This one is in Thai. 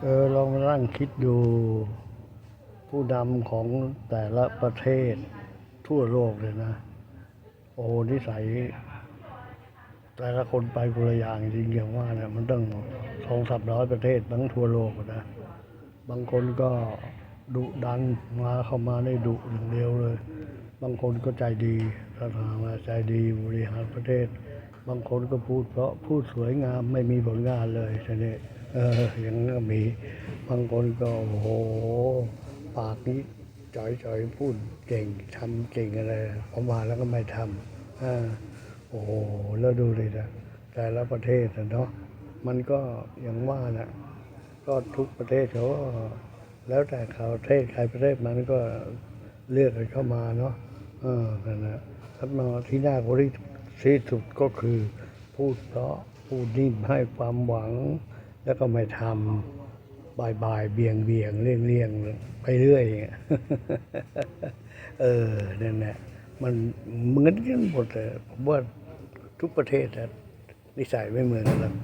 เออลองมานั่งคิดดู ผู้นำของแต่ละประเทศทั่วโลกเลยนะ โอ้นิสัย แต่ละคนไปคนละอย่างจริงอย่างว่าเนี่ยมันต้องสองสามร้อยประเทศทั้งทั่วโลกนะ บางคนก็ดุดันมาเข้ามาได้ดุอย่างเดียวเลย บางคนก็ใจดีสถามาใจดีบริหารประเทศ บางคนก็พูดเพราะพูดสวยงามไม่มีผลงานเลยทีนี้เอออย่างนั้นก็มี บางคนก็โอ้โห ปากนี้จ่อยๆพูดเก่งทำเก่งอะไรพอมาแล้วก็ไม่ทำอ่าโอ้โหแล้วดูเลยนะแต่ละประเทศนะเนาะมันก็อย่างว่านะก็ทุกประเทศเขาแล้วแต่เขาประเทศใครประเทศมันก็เลือกกันเข้ามาเนาะเออนั่นนะทัดมาที่หน่ากลัว ที่สุดก็คือพูดเพราะพูดนิ่มให้ความหวัง แล้วก็ไม่ทำบายบายเบียงเบียงเลี่ยงเลี่ยงไปเรื่อยเงี้ยเออนั่นแหละมันเหมือนกันหมดเลยผมว่าทุกประเทศนิสัยไม่เหมือนกันหรอก